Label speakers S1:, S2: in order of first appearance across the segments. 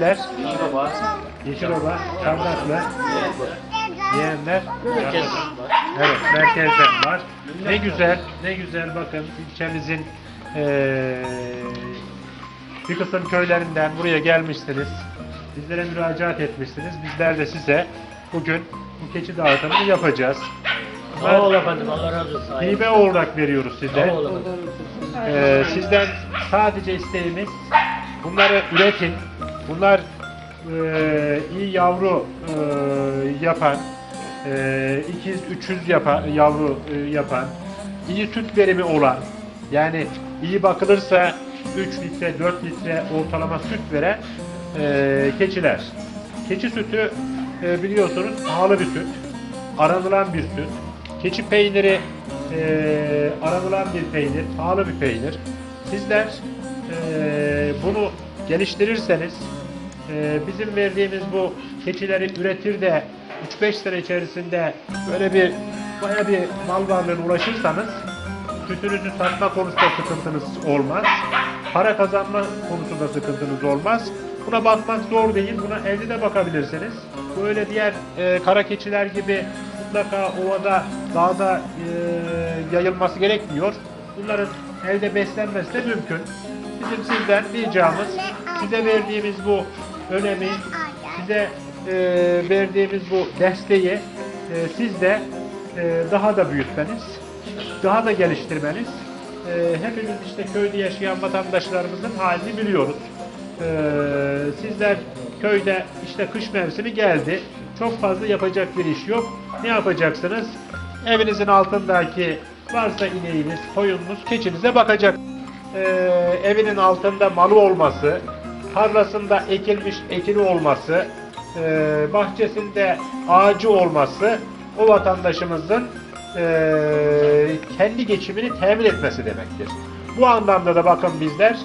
S1: Ler,
S2: Yeşiloba, Çamdaklar, Yeğenler,
S1: Merkezler.
S2: Evet, merkezden var. Ne güzel, ne güzel bakın ilçemizin eee bir kısım köylerinden buraya gelmişsiniz. Bizlere müracaat etmişsiniz. Bizler de size bugün bu keçi dağıtımını yapacağız.
S1: Sağ ol efendim. Allah razı olsun.
S2: Hibe olarak veriyoruz size.
S1: Sağ ol efendim.
S2: Ee, sizden sadece isteğimiz bunları üretin. Bunlar e, iyi yavru e, yapan, e, ikiz, üçüz yapan, yavru e, yapan, iyi süt verimi olan, yani iyi bakılırsa 3 litre, 4 litre ortalama süt veren e, keçiler. Keçi sütü e, biliyorsunuz pahalı bir süt, aranılan bir süt. Keçi peyniri e, aranılan bir peynir, pahalı bir peynir. Sizler e, bunu geliştirirseniz, e, bizim verdiğimiz bu keçileri üretir de 3-5 sene içerisinde böyle bir baya bir mal varlığına ulaşırsanız sütünüzü satma konusunda sıkıntınız olmaz. Para kazanma konusunda sıkıntınız olmaz. Buna bakmak zor değil. Buna evde de bakabilirsiniz. Böyle diğer e, kara keçiler gibi mutlaka ovada, dağda e, yayılması gerekmiyor. Bunların evde beslenmesi de mümkün. Bizim sizden ricamız, size verdiğimiz bu önemi, size e, verdiğimiz bu desteği e, siz de e, daha da büyütmeniz, daha da geliştirmeniz. E, hepimiz işte köyde yaşayan vatandaşlarımızın halini biliyoruz. E, sizler köyde işte kış mevsimi geldi. Çok fazla yapacak bir iş yok. Ne yapacaksınız? Evinizin altındaki varsa ineğiniz, koyununuz, keçinize bakacak. E, evinin altında malı olması, tarlasında ekilmiş ekili olması, e, bahçesinde ağacı olması o vatandaşımızın e, kendi geçimini temin etmesi demektir. Bu anlamda da bakın bizler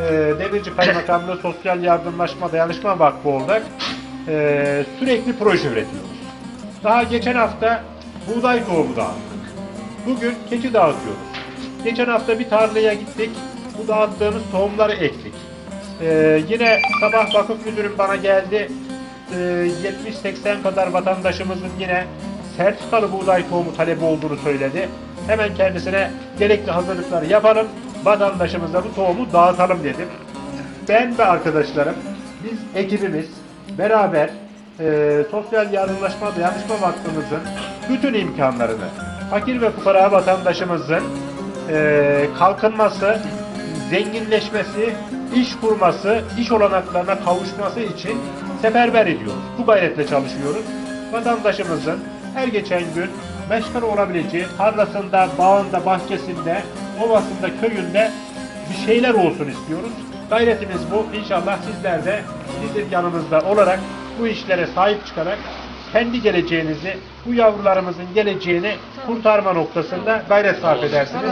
S2: e, Demirci Kaymakamlığı Sosyal Yardımlaşma Dayanışma Vakfı olarak e, sürekli proje üretiyoruz. Daha geçen hafta buğday tohumu dağıttık. Bugün keçi dağıtıyoruz. Geçen hafta bir tarlaya gittik. Bu dağıttığımız tohumları ektik. Ee, yine sabah vakıf müdürüm bana geldi. Ee, 70-80 kadar vatandaşımızın yine sertifikalı buğday tohumu talebi olduğunu söyledi. Hemen kendisine gerekli hazırlıkları yapalım. Vatandaşımıza bu tohumu dağıtalım dedim. Ben ve arkadaşlarım, biz ekibimiz beraber e, Sosyal Yardımlaşma Dayanışma Vakfımızın bütün imkanlarını fakir ve fukara vatandaşımızın e, kalkınması, zenginleşmesi, iş kurması, iş olanaklarına kavuşması için seferber ediyoruz. Bu gayretle çalışıyoruz. Vatandaşımızın her geçen gün meşgul olabileceği tarlasında, bağında, bahçesinde, ovasında, köyünde bir şeyler olsun istiyoruz. Gayretimiz bu. İnşallah sizler de bizim yanımızda olarak bu işlere sahip çıkarak kendi geleceğinizi, bu yavrularımızın geleceğini kurtarma noktasında gayret sarf edersiniz.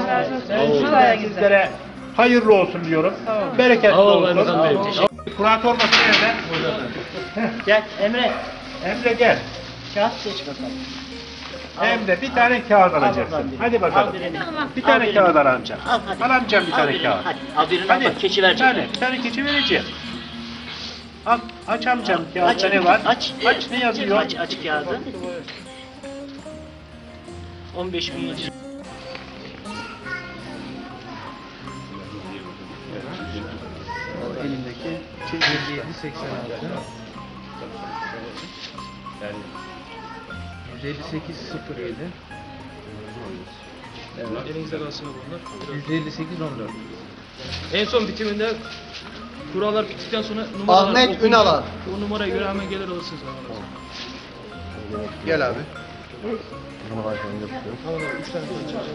S2: Ben sizlere hayırlı olsun diyorum. Bereketli olsun.
S1: Başkan Bey. Teşekkür
S2: Kurat olması nerede?
S1: Gel Emre.
S2: Emre gel.
S1: Kağıt seç bakalım.
S2: Emre bir tane kağıt alacaksın. Hadi bakalım.
S1: Al birini.
S2: Bir
S1: Al
S2: tane
S1: birini.
S2: kağıt alacağım.
S1: Al hadi.
S2: Alamayacağım bir
S1: Al
S2: tane
S1: birini,
S2: kağıt.
S1: Hadi. Al birini
S2: Hadi.
S1: al bak keçi verecek.
S2: tane, bir tane keçi vereceğim. Al, aç amcam
S1: Aç,
S2: kağıtta ne var?
S1: Aç.
S2: Aç ne yazıyor?
S1: Aç, aç kağıdı. 15.700
S3: elimdeki 5786 158 07 Evet.
S4: Elinizde kalsın bunlar.
S3: 158 14
S4: En son bitiminde kurallar bittikten sonra numaralar
S5: Ahmet
S4: okunca
S5: Ünalar.
S4: O numaraya göre hemen gelir alırsınız.
S5: Gel abi.
S4: Tamam abi 3 tane koyacağız.